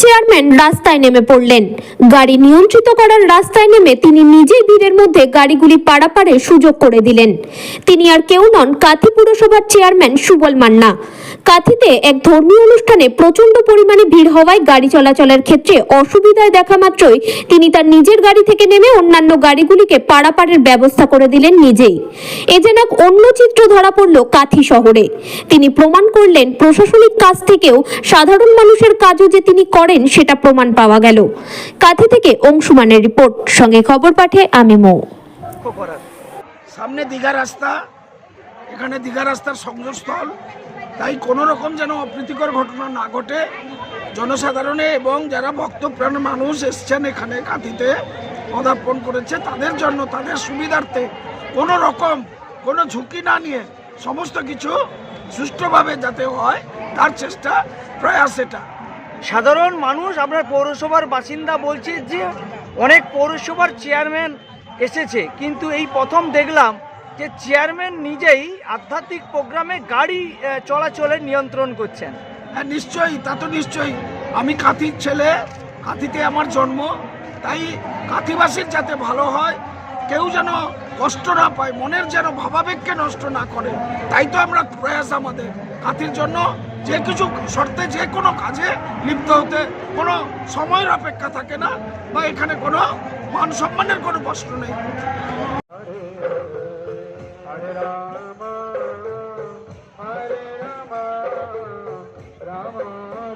Chairman রাস্তায় নেমে পড়লেন। গাড়ি নিয়ন্ত্রিত করার রাস্তায় নেমে তিনি নিজেই ভিড়ের মধ্যে গাড়িগুলি পারাপারে সুযোগ করে দিলেন। তিনি আর কেউ নন কাথি পুরসভার চেয়ারম্যান সুবল মান্না। কাথিতে এক ধর্মীয় অনুষ্ঠানে প্রচণ্ড পরিমাণে ভিড় হওয়ায় গাড়ি চলাচলের ক্ষেত্রে অসুবিধায় দেখা মাত্রই তিনি তার নিজের গাড়ি থেকে নেমে অন্যান্য গাড়িগুলিকে পারাপারের ব্যবস্থা করে দিলেন নিজেই। এ যেন অন্য চিত্র ধরা পড়ল কাথি শহরে। তিনি প্রমাণ করলেন প্রশাসনিক কাজ থেকেও সাধারণ মানুষের কাজও যে তিনি করেন সেটা প্রমাণ পাওয়া গেল। কাথি থেকে অংশুমানের রিপোর্ট, সঙ্গে খবর পাঠে আমি মৌ। সামনে দীঘা রাস্তা এখানে দীঘা রাস্তার সংযোগস্থল। তাই কোনো রকম যেন অপ্রীতিকর ঘটনা না ঘটে। জনসাধারণে এবং যারা ভক্তপ্রাণ মানুষ এসছেন এখানে কাঁথিতে পদার্পণ করেছে, তাদের জন্য, তাদের সুবিধার্থে কোনো রকম কোনো ঝুঁকি না নিয়ে সমস্ত কিছু সুষ্ঠুভাবে যাতে হয়, তার চেষ্টা, প্রয়াস এটা। সাধারণ মানুষ আপনার পৌরসভার বাসিন্দা বলছে যে, অনেক পৌরসভার চেয়ারম্যান এসেছে, কিন্তু এই প্রথম দেখলাম যে চেয়ারম্যান নিজেই আধ্যাত্মিক প্রোগ্রামে গাড়ি চলাচলের নিয়ন্ত্রণ করছেন। হ্যাঁ নিশ্চয়ই, তা তো নিশ্চয়ই। আমি কাঁথির ছেলে, কাঁথিতে আমার জন্ম, তাই কাঁথিবাসীর যাতে ভালো হয়, কেউ যেন কষ্ট না পায়, মনের যেন ভাবাবেগকে নষ্ট না করে, তাই তো আমরা প্রয়াস আমাদের। কাঁথির জন্য যে কিছু শর্তে যে কোনো কাজে লিপ্ত হতে কোনো সময়ের অপেক্ষা থাকে না, বা এখানে কোনো মান সম্মানের কোনো প্রশ্ন নেই।